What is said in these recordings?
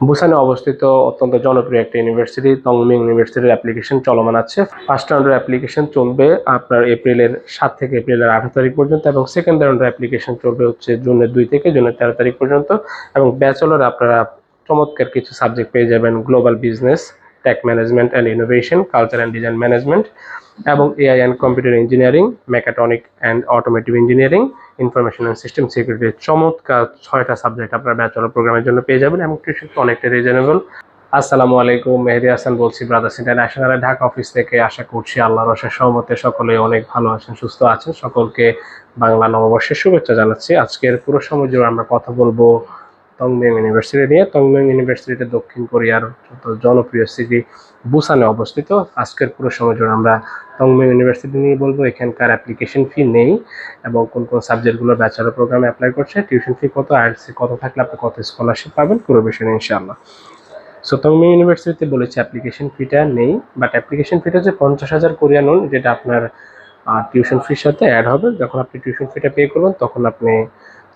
বুসানে অবস্থিত অত্যন্ত জনপ্রিয় একটা ইউনিভার্সিটি তংমিং ইউনিভার্সিটির অ্যাপ্লিকেশন চলমান আছে। ফার্স্ট রাউন্ডের অ্যাপ্লিকেশন চলবে আপনার এপ্রিলের সাত থেকে এপ্রিলের আঠারো তারিখ পর্যন্ত এবং সেকেন্ড রাউন্ডের অ্যাপ্লিকেশন চলবে হচ্ছে জুনের দুই থেকে জুনের তেরো তারিখ পর্যন্ত এবং ব্যাচেলর আপনারা চমৎকার কিছু সাবজেক্ট পেয়ে যাবেন global business tech management and innovation culture and design management এবং AI and computer engineering mechatronic and automotive engineering information and system security চমৎকার ছয়টা সাবজেক্ট আপনার ব্যাচেলর প্রোগ্রামের জন্য পেয়ে যাবেন এবং টিউশন অনেকটা রিজনেবল আসসালামু আলাইকুম, মেহেদি হাসান বলছি ব্রাদার্স ইন্টারন্যাশনালের ঢাকা অফিস থেকে আশা করছি আল্লাহর রসের সহমতে সকলে অনেক ভালো আছেন, সুস্থ আছেন। সকলকে বাংলা নববর্ষের শুভেচ্ছা জানাচ্ছি। আজকের পুরো সময় জুড়ে আমরা কথা বলব তংমিং ইউনিভার্সিটি নিয়ে। তংমিং ইউনিভার্সিটিতে দক্ষিণ কোরিয়ার জনপ্রিয় সিটি বুসানে অবস্থিত, আজকের পুরো সময় জুড়ে আমরা তংমিং ইউনিভার্সিটি নিয়ে বলব। এখানকার অ্যাপ্লিকেশন ফি নেই এবং কোন কোন সাবজেক্টগুলো ব্যাচেলর প্রোগ্রামে অ্যাপ্লাই করছে টিউশন ফি কত আইএলসি কত থাকলে আপনি কত স্কলারশিপ পাবেন, পুরো বিষয়ে ইনশাআল্লাহ। সো তংমিং ইউনিভার্সিটিতে বলেছে অ্যাপ্লিকেশন ফিটা নেই বাট অ্যাপ্লিকেশন ফিটা যে পঞ্চাশ হাজার কোরিয়ান লোন যেটা আপনার টিউশন ফির সাথে অ্যাড হবে। যখন আপনি টিউশন ফিটা পে করবেন, তখন আপনি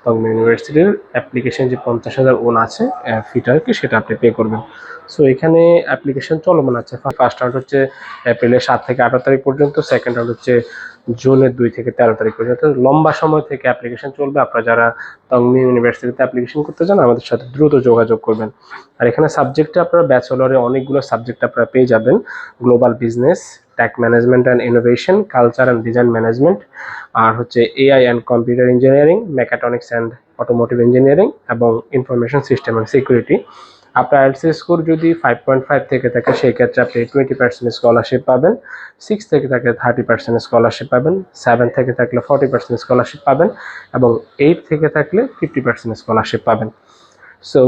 তংমিং ইউনিভার্সিটির অ্যাপ্লিকেশন যে পঞ্চাশ হাজার ওন আছে ফিটা আর কি, সেটা আপনি পে করবেন। সো এখানে অ্যাপ্লিকেশন চলমান আছে। ফার্স্ট রাউন্ড হচ্ছে এপ্রিলের সাত থেকে আঠারো তারিখ পর্যন্ত সেকেন্ড রাউন্ড হচ্ছে জুনের দুই থেকে তেরো তারিখ পর্যন্ত। লম্বা সময় থেকে অ্যাপ্লিকেশন চলবে। আপনারা যারা তংমি ইউনিভার্সিটিতে অ্যাপ্লিকেশন করতে চান, আমাদের সাথে দ্রুত যোগাযোগ করবেন। আর এখানে সাবজেক্টে আপনারা ব্যাচেলরে অনেকগুলো সাবজেক্ট আপনারা পেয়ে যাবেন। Global business tech management and innovation culture and design management আর হচ্ছে AI and computer engineering mechatronics and automotive engineering এবং ইনফরমেশন সিস্টেম অ্যান্ড সিকিউরিটি আপনার আইএলসি স্কোর যদি ফাইভ পয়েন্ট ফাইভ থেকে থাকে সেই ক্ষেত্রে আপনি টোয়েন্টি পার্সেন্ট স্কলারশিপ পাবেন সিক্স থেকে থাকলে থার্টি পার্সেন্ট স্কলারশিপ পাবেন সেভেন থেকে থাকলে ফর্টি পার্সেন্ট স্কলারশিপ পাবেন এবং এইট থেকে থাকলে ফিফটি পার্সেন্ট স্কলারশিপ পাবেন। সো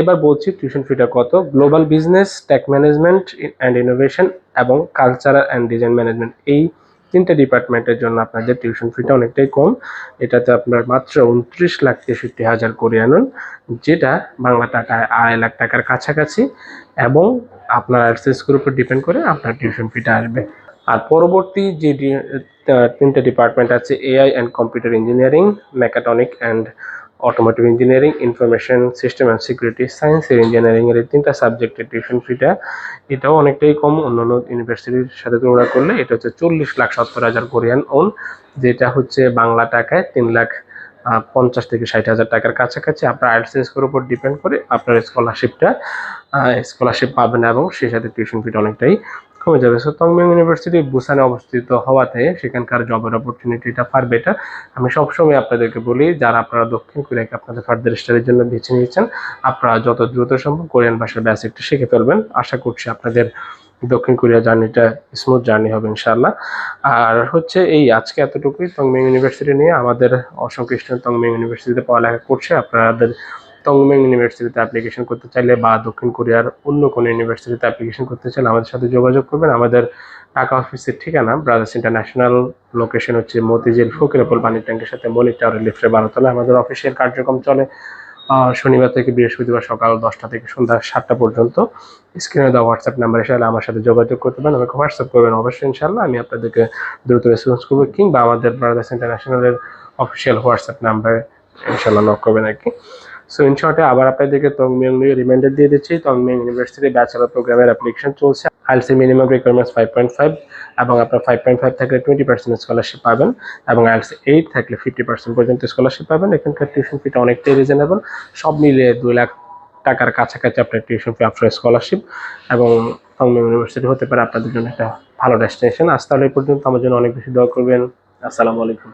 এবার বলছি টিউশন ফিটা কত? Global business tech management and innovation এবং কালচারাল অ্যান্ড ডিজাইন ম্যানেজমেন্ট এই তিনটে ডিপার্টমেন্টের জন্য আপনাদের টিউশন ফিটা অনেকটাই কম। এটাতে আপনার মাত্র উনত্রিশ লাখ তেষট্টি হাজার করে আনুন, যেটা বাংলা টাকায় আড়াই লাখ টাকার কাছাকাছি এবং আপনার অ্যাক্সেসগুলোর উপর ডিপেন্ড করে আপনার টিউশন ফিটা আসবে। আর পরবর্তী যে তিনটে ডিপার্টমেন্ট আছে AI and computer engineering mechatronic and automotive engineering information system and security সায়েন্সের ইঞ্জিনিয়ারিং এর তিনটা সাবজেক্টের টিউশন ফিটা এটাও অনেকটাই কম। অন্যান্য ইউনিভার্সিটির সাথে তুলনা করলে এটা হচ্ছে চল্লিশ লাখ সত্তর হাজার কোরিয়ান ওন, যেটা হচ্ছে বাংলা টাকায় তিন লাখ পঞ্চাশ থেকে ষাট হাজার টাকার কাছাকাছি। আপনার আইএলসি স্কোর উপর ডিপেন্ড করে আপনার স্কলারশিপটা স্কলারশিপ পাবেন এবং সেই সাথে টিউশন ফিটা অনেকটাই কমে যাবে। সো তংমিং ইউনিভার্সিটি বুসানে অবস্থিত হওয়াতে সেখানকার জবের অপরচুনিটিটা ফার বেটার আমি সবসময় আপনাদেরকে বলি, যারা আপনারা দক্ষিণ কোরিয়াকে আপনাদের ফার্দার স্টাডির জন্য বেছে নিয়েছেন, আপনারা যত দ্রুত সম্ভব কোরিয়ান ভাষার বেসিকটা শিখে ফেলবেন। আশা করছি আপনাদের দক্ষিণ কোরিয়া জার্নিটা স্মুথ জার্নি হবে ইনশাল্লাহ আর হচ্ছে এই আজকে এতটুকুই। তংমিং ইউনিভার্সিটি নিয়ে আমাদের অসংখ্য স্টুডেন্ট তংমিং ইউনিভার্সিটিতে পড়ালেখা করছে। আপনাদের তংমিং ইউনিভার্সিটিতে অ্যাপ্লিকেশন করতে চাইলে বা দক্ষিণ কোরিয়ার অন্য কোনো ইউনিভার্সিটিতে অ্যাপ্লিকেশন করতে চাইলে আমাদের সাথে যোগাযোগ করবেন। আমাদের টাকা অফিসের ঠিকানা ব্রাদার্স ইন্টারন্যাশনাল লোকেশন হচ্ছে মতিঝিল ফকিরপুল পানির ট্যাঙ্কের সাথে মনিক টাওয়ারের লিফ্টে বারোতলা। আমাদের অফিসিয়াল কার্যক্রম চলে শনিবার থেকে বৃহস্পতিবার সকাল দশটা থেকে সন্ধ্যা সাতটা পর্যন্ত। স্ক্রিনে দেওয়া হোয়াটসঅ্যাপ নাম্বার এসে আমার সাথে যোগাযোগ করতে পারেন। আমাকে হোয়াটসঅ্যাপ করবেন অবশ্যই ইনশাল্লাহ আমি আপনাদেরকে দ্রুত রেসপন্স করব কিংবা আমাদের ব্রাদার্স ইন্টারন্যাশনালের অফিসিয়াল হোয়াটসঅ্যাপ নাম্বারে ইনশাল্লাহ নক করবেন আর কি। সো ইন শর্টে আবার আপনাদেরকে তংমিং নিয়ে রিমাইন্ডার দিয়ে দিচ্ছি। তংমিং ইউনিভার্সিটি ব্যাচেলর প্রোগ্রামের অ্যাপ্লিকেশন চলছে। ILC minimum requirements five point five এবং আপনার ফাইভ পয়েন্ট ফাইভ থাকলে টোয়েন্টি পার্সেন্ট স্কলারশিপ পাবেন এবং আইএলসি এইট থাকলে ফিফটি পার্সেন্ট পর্যন্ত স্কলারশিপ পাবেন। এখানকার টিউশন ফিটা অনেকটাই রিজনেবল সব মিলিয়ে দুই লাখ টাকার কাছাকাছি আপনার টিউশন ফি আফটার স্কলারশিপ এবং তংমিং ইউনিভার্সিটি হতে পারে আপনাদের জন্য একটা ভালো ডেস্টিনেশন আজ তাহলে এই পর্যন্ত। আমার জন্য অনেক বেশি দোয়া করবেন। আসসালামু আলাইকুম।